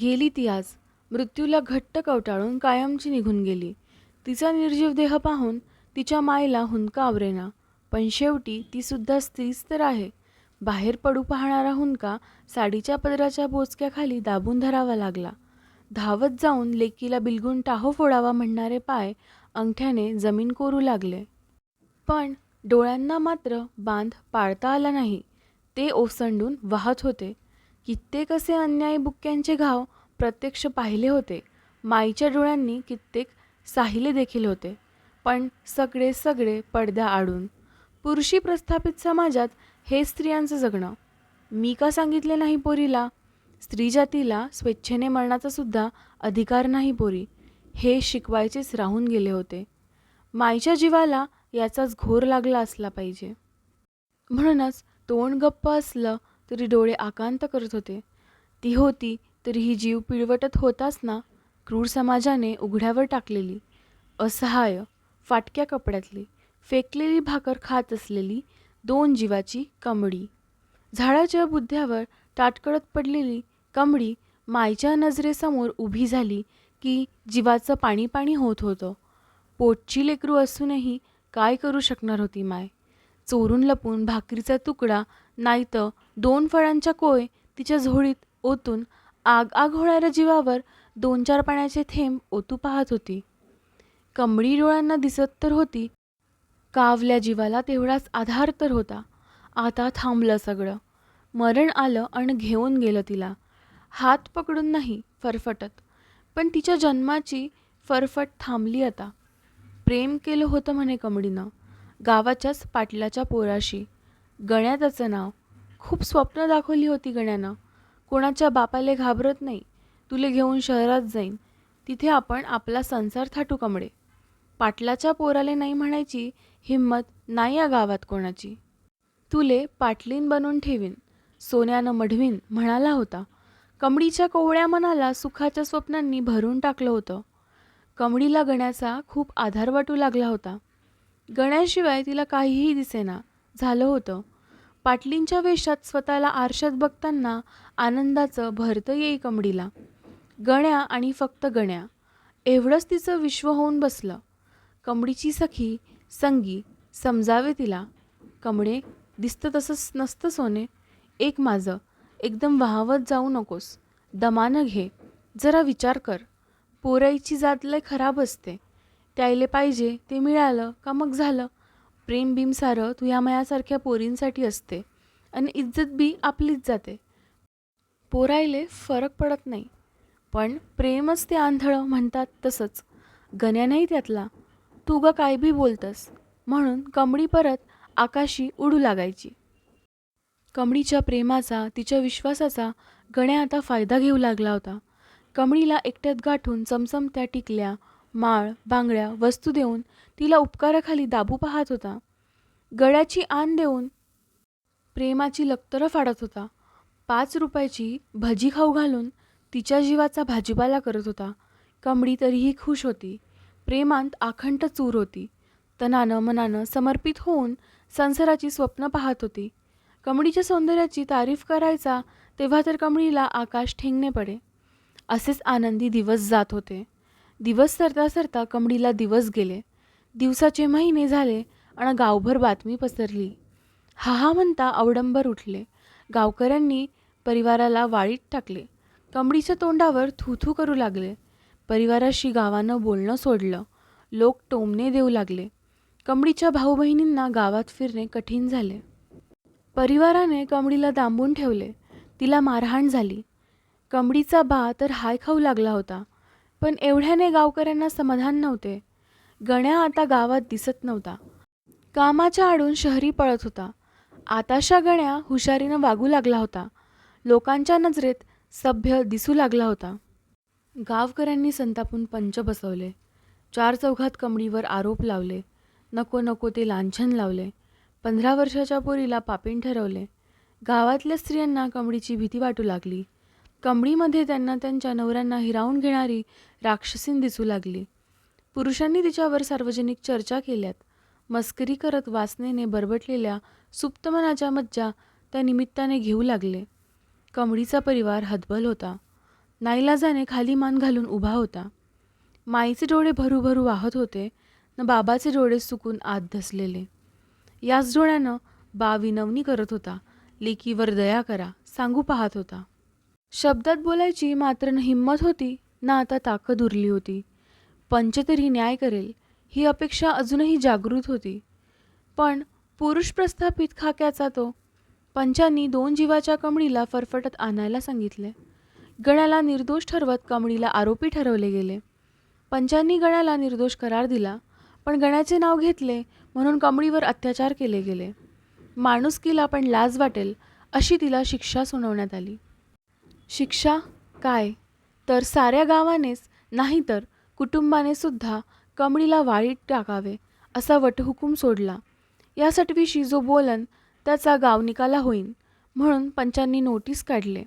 गेली ती आज. मृत्यूला घट्ट कवटाळून कायमची निघून गेली. तिचा निर्जीव देह पाहून तिच्या मायला हुंदका आवरेना. पण शेवटी ती सुद्धा स्त्रीच तर आहे. बाहेर पडू पाहणारा हुंका साडीच्या पदराच्या बोचक्याखाली दाबून धरावा लागला. धावत जाऊन लेकीला बिलगून टाहो फोडावा म्हणणारे पाय अंगठ्याने जमीन कोरू लागले. पण डोळ्यांना मात्र बांध पाळता आला नाही. ते ओसंडून वाहत होते. कित्येक असे अन्यायी बुक्क्यांचे घाव प्रत्यक्ष पाहिले होते. माईच्या डोळ्यांनी कित्येक साहिले देखील होते. पण सगळे सगळे पडद्या आडून. पुरुषी प्रस्थापित समाजात हे स्त्रियांचं जगणं. मी का सांगितले नाही पोरीला? स्त्री जातीला स्वेच्छेने मरणाचा सुद्धा अधिकार नाही पोरी. हे शिकवायचेच राहून गेले होते. माईच्या जीवाला याचाच घोर लागला असला पाहिजे. म्हणूनच तोंड गप्प असलं तरी डोळे आकांत करत होते. ती होती तरीही जीव पिळवटत होताच ना क्रूर समाजाने उघड्यावर टाकलेली. असहाय फाटक्या कपड्यातली फेकलेली भाकर खात असलेली दोन जीवाची कमडी झाडाच्या बुद्ध्यावर ताटकळत पडलेली कमडी मायच्या नजरेसमोर उभी झाली की जीवाचं पाणी पाणी होत होतं. पोटची लेकरू असूनही काय करू शकणार होती माय? चोरून लपून भाकरीचा तुकडा नाहीतर दोन फळांच्या कोय तिच्या झोळीत ओतून आग आग होणाऱ्या जीवावर दोन चार पाण्याचे थेंब ओतू पाहत होती. कमळी डोळ्यांना दिसत तर होती कावल्या जीवाला तेवढाच आधार तर होता. आता थांबलं सगळं. मरण आलं आणि घेऊन गेलं तिला. हात पकडून नाही फरफटत. पण तिच्या जन्माची फरफट थांबली आता. प्रेम केलं होतं म्हणे कमडीनं गावाच्याच पाटलाच्या पोराशी. गण्या त्याचं नाव. खूप स्वप्न दाखवली होती गण्यानं. कोणाच्या बापाले घाबरत नाही. तुले घेऊन शहरात जाईन. तिथे आपण आपला संसार थाटू कमडे पाटलाच्या पोराले नाही म्हणायची हिंमत नाही या गावात कोणाची. तुले पाटलीन बनवून ठेवीन. सोन्यानं मढवीन म्हणाला होता. कमडीच्या कोवळ्या मनाला सुखाच्या स्वप्नांनी भरून टाकलं होतं. कमडीला गण्याचा खूप आधार वाटू लागला होता. गण्याशिवाय तिला काहीही दिसेना. झालं होतं. पाटलींच्या वेशात स्वतःला आरशात बघताना आनंदाचं भरतं येई कमडीला. गण्या आणि फक्त गण्या. एवढंच तिचं विश्व होऊन बसलं. कमडीची सखी संगी समजावे तिला. कमडे दिसतं तसंच नसतं सोने. एक माझं. एकदम वाहवत जाऊ नकोस. दमानं घे. जरा विचार कर. पोराईची जात लय खराब असते. त्यायले पाहिजे ते मिळालं का मग झालं? प्रेम बीम सारं तुया मयासारख्या पोरींसाठी असते आणि इज्जत बी आपलीच जाते. पोरायले फरक पडत नाही. पण प्रेमच ते आंधळं म्हणतात तसंच. गण्या नाही त्यातला. तू ग काय बी बोलतस. म्हणून कमडी परत आकाशी उडू लागायची. कमडीच्या प्रेमाचा तिच्या विश्वासाचा गण्या आता फायदा घेऊ लागला होता. कमळीला एकट्यात गाठून चमचमत्या टिकल्या माळ बांगड्या वस्तू देऊन तिला उपकाराखाली दाबू पाहत होता. गळ्याची आण देऊन प्रेमाची लक्तरं फाडत होता. पाच रुपयाची भजी खाऊ घालून तिच्या जीवाचा भाजीपाला करत होता. कमडी तरीही खुश होती. प्रेमांत आखंड चूर होती. तनानं मनानं समर्पित होऊन संसाराची स्वप्न पाहत होती. कमडीच्या सौंदर्याची तारीफ करायचा तेव्हा तर कमळीला आकाश ठेंगणे पडे. असेच आनंदी दिवस जात होते. दिवस सरता सरता कमडीला दिवस गेले. दिवसाचे महिने झाले आणि गावभर बातमी पसरली. हा हा म्हणता अवडंबर उठले. गावकऱ्यांनी परिवाराला वाळीत टाकले. कमडीच्या तोंडावर थूथू करू लागले. परिवाराशी गावानं बोलणं सोडलं. लोक टोमणे देऊ लागले. कमडीच्या भाऊ बहिणींना गावात फिरणे कठीण झाले. परिवाराने कमडीला दांबून ठेवले. तिला मारहाण झाली. कमडीचा बा तर हाय खाऊ लागला होता. पण एवढ्याने गावकऱ्यांना समाधान नव्हते. गण्या आता गावात दिसत नव्हता. कामाच्या आडून शहरी पळत होता. आताशा गण्या हुशारीनं वागू लागला होता. लोकांच्या नजरेत सभ्य दिसू लागला होता. गावकऱ्यांनी संतापून पंच बसवले. चार चौघात कमडीवर आरोप लावले. नको नको ते लांछन लावले. पंधरा वर्षाच्या पोरीला पापीण ठरवले. गावातल्या स्त्रियांना कमडीची भीती वाटू लागली. कमडीमध्ये त्यांना त्यांच्या नवऱ्यांना हिरावून घेणारी राक्षसीन दिसू लागली. पुरुषांनी तिच्यावर सार्वजनिक चर्चा केल्यात. मस्करी करत वासनेने बरबटलेल्या सुप्तमनाच्या मज्जा त्या निमित्ताने घेऊ लागले. कमडीचा परिवार हतबल होता. नाईलाजाने खाली मान घालून उभा होता. माईचे डोळे भरू भरू वाहत होते न बाबाचे डोळे सुकून आत धसलेले. याच डोळ्यानं बा विनवणी करत होता लेकीवर दया करा सांगू पाहत होता. शब्दात बोलायची मात्र न हिंमत होती ना आता ताकद उरली होती. पंच तरी न्याय करेल ही अपेक्षा अजूनही जागृत होती. पण पुरुष प्रस्थापित खाक्याचा तो पंचांनी दोन जीवाच्या कमळीला फरफटत आणायला सांगितले. गण्याला निर्दोष ठरवत कमळीला आरोपी ठरवले गेले. पंचांनी गण्याला निर्दोष करार दिला पण गण्याचे नाव घेतले म्हणून कमळीवर अत्याचार केले गेले. माणुसकीला पण लाज वाटेल अशी तिला शिक्षा सुनावण्यात आली. शिक्षा काय? तर साऱ्या गावानेच नाही तर कुटुंबाने सुद्धा कमळीला वाळीत टाकावे असा वटहुकूम सोडला. या सटवीशी जो बोलन त्याचा गाव निकाला होईन म्हणून पंचांनी नोटीस काढले.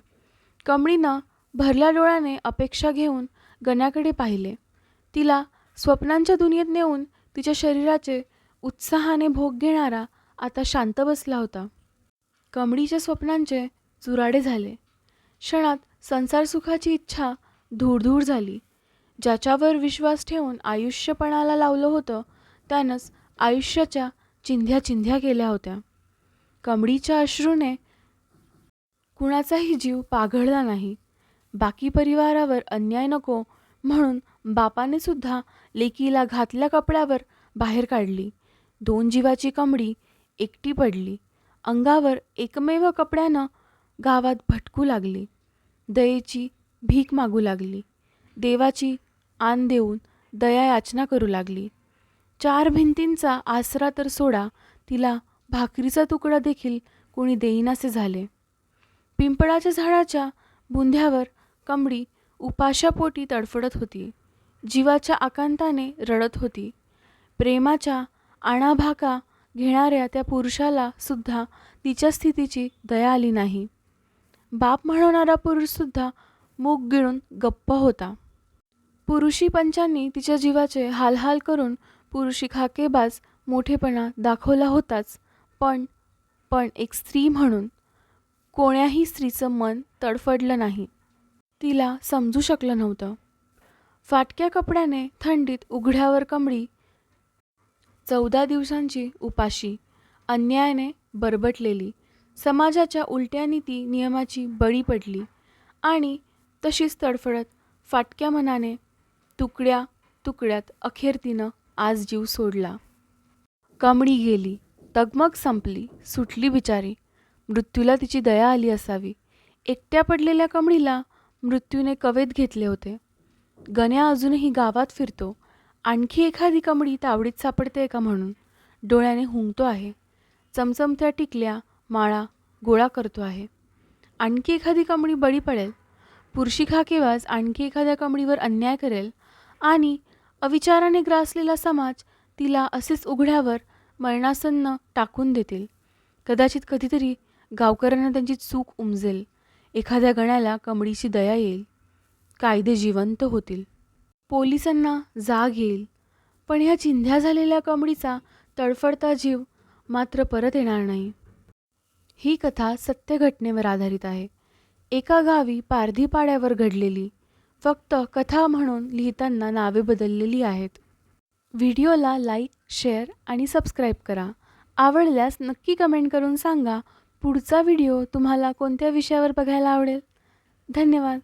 कमळीनं भरल्या डोळ्याने अपेक्षा घेऊन गण्याकडे पाहिले. तिला स्वप्नांच्या दुनियेत नेऊन तिच्या शरीराचे उत्साहाने भोग घेणारा आता शांत बसला होता. कमळीच्या स्वप्नांचे चुराडे झाले. क्षणात संसार सुखाची इच्छा धूळधूळ झाली. ज्याच्यावर विश्वास ठेवून आयुष्यपणाला लावलं होतं त्यानंच आयुष्याच्या चिंध्या चिंध्या केल्या होत्या. कमडीच्या अश्रूने कुणाचाही जीव पाघळला नाही. बाकी परिवारावर अन्याय नको म्हणून बापाने सुद्धा लेकीला घातल्या कपड्यावर बाहेर काढली. दोन जीवाची कमडी एकटी पडली. अंगावर एकमेव कपड्यानं गावात भटकू लागली. दयेची भीक मागू लागली. देवाची आण देऊन दया याचना करू लागली. चार भिंतींचा आसरा तर सोडा तिला भाकरीचा तुकडा देखील कोणी देईनासे झाले. पिंपळाच्या झाडाच्या बुंध्यावर कमळी उपाशापोटी तडफडत होती. जीवाच्या आकांताने रडत होती. प्रेमाच्या आणाभाका घेणाऱ्या त्या पुरुषाला सुद्धा तिच्या स्थितीची दया आली नाही. बाप म्हणवणारा पुरुषसुद्धा मूग गिळून गप्प होता. पुरुषी पंचांनी तिच्या जीवाचे हालहाल करून पुरुषी खाकेबाज मोठेपणा दाखवला होताच. पण पण एक स्त्री म्हणून कोण्याही स्त्रीचं मन तडफडलं नाही. तिला समजू शकलं नव्हतं. फाटक्या कपड्याने थंडीत उघड्यावर कमळी चौदा दिवसांची उपाशी अन्यायाने बरबटलेली समाजाच्या उलट्या नीती नियमाची बळी पडली आणि तशीच तडफडत फाटक्या मनाने तुकड्या तुकड्यात अखेर तिनं आज जीव सोडला. कमडी गेली तगमग संपली सुटली बिचारी. मृत्यूला तिची दया आली असावी. एकट्या पडलेल्या कमळीला मृत्यूने कवेत घेतले होते. गण्या अजूनही गावात फिरतो. आणखी एखादी कमळी तावडीत सापडते का म्हणून? डोळ्याने हुंकतो आहे. चमचमत्या टिकल्या माळा गोळा करतो आहे. आणखी एखादी कमळी बळी पडेल? पुरुषी खाकेवाज आणखी एखाद्या कमळीवर अन्याय करेल आणि अविचाराने ग्रासलेला समाज तिला असेच उघड्यावर मरणासन्न टाकून देतील. कदाचित कधीतरी गावकऱ्यांना त्यांची चूक उमजेल. एखाद्या गण्याला कमळीची दया येईल. कायदे जिवंत होतील. पोलिसांना जाग येईल. पण ह्या चिंध्या झालेल्या कमळीचा तडफडता जीव मात्र परत येणार नाही. ही कथा सत्य घटनेवर आधारित आहे. एका गावी पारधी पाड्यावर घडलेली फक्त कथा म्हणून लिहिताना नावे बदललेली आहेत. व्हिडिओला लाईक शेअर आणि सबस्क्राईब करा. आवडल्यास नक्की कमेंट करून सांगा पुढचा व्हिडिओ तुम्हाला कोणत्या विषयावर बघायला आवडेल? धन्यवाद.